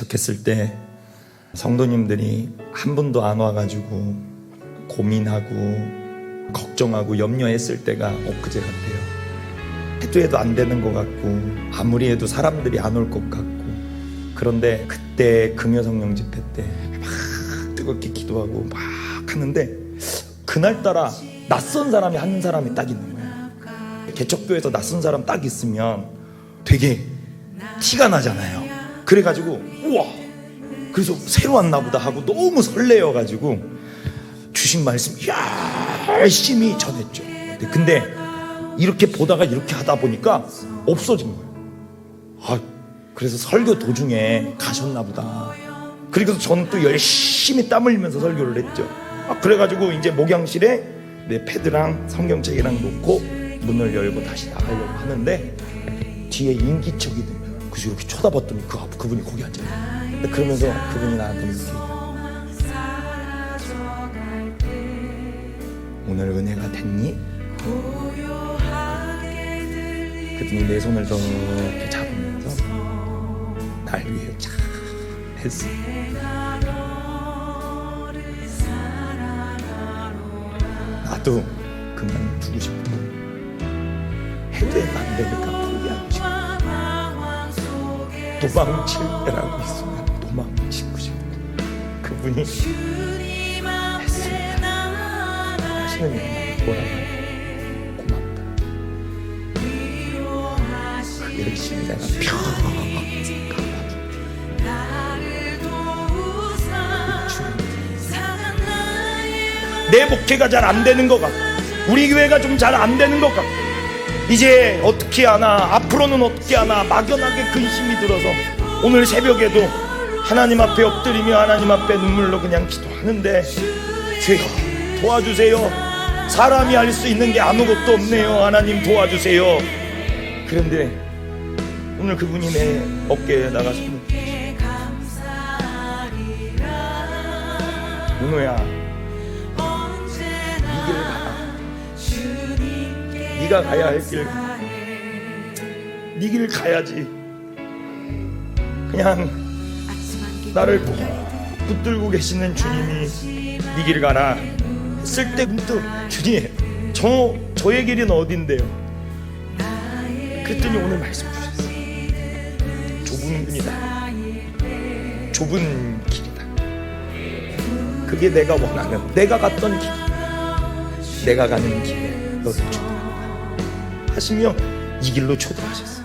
개척했을 때 성도님들이 한 분도 안 와가지고 고민하고 걱정하고 염려했을 때가 엊그제 같아요. 해도 해도 안 되는 것 같고 아무리 해도 사람들이 안 올 것 같고 그런데 그때 금요성령 집회 때 막 뜨겁게 기도하고 막 하는데 그날따라 낯선 사람이 한 사람이 딱 있는 거예요. 개척교에서 낯선 사람 딱 있으면 되게 티가 나잖아요. 그래가지고 우와 그래서 새로 왔나 보다 하고 너무 설레어가지고 주신 말씀 열심히 전했죠. 근데 이렇게 보다가 이렇게 하다 보니까 없어진 거예요. 아, 그래서 설교 도중에 가셨나 보다. 그리고 저는 또 열심히 땀 흘리면서 설교를 했죠. 아, 그래가지고 이제 목양실에 내 패드랑 성경책이랑 놓고 문을 열고 다시 나가려고 하는데 뒤에 인기척이 든 거예요. 그래서 이렇게 쳐다봤더니 그, 그분이 거기 앉아요. 그러면서 그분이 나한테 이렇게. 오늘 은혜가 됐니? 그랬더니 내 손을 이렇게 잡으면서 날 위해 잘 했어. 나도 그만 두고 싶고 해도 안 되니까 도망칠 때라고 있으면 도망치고 싶고 그분이 했습니다. 하시는 일만 돌아가요. 고맙다. 그 열심히 내가 평생 내 목회가 잘 안 되는 것 같고 우리 교회가 좀 잘 안 되는 것 같고 이제 어떻게 하나 앞으로는 어떻게 하나 막연하게 근심이 들어서 오늘 새벽에도 하나님 앞에 엎드리며 하나님 앞에 눈물로 그냥 기도하는데 주여 도와주세요. 사람이 할 수 있는 게 아무것도 없네요. 하나님 도와주세요. 그런데 오늘 그분이 내 어깨에 나가서 은호야 네가 가야 할 길. 네 길 가야지. 그냥 나를 꼭 붙들고 계시는 주님이 네 길 가라. 했을 때 문득 주님 저 저의 길은 어딘데요? 그랬더니 오늘 말씀 주셨어요. 좁은 길이다. 좁은 길이다. 그게 내가 원하는 내가 갔던 길. 내가 가는 길에 너를 초대한다 하시며 이 길로 초대하셨습니다.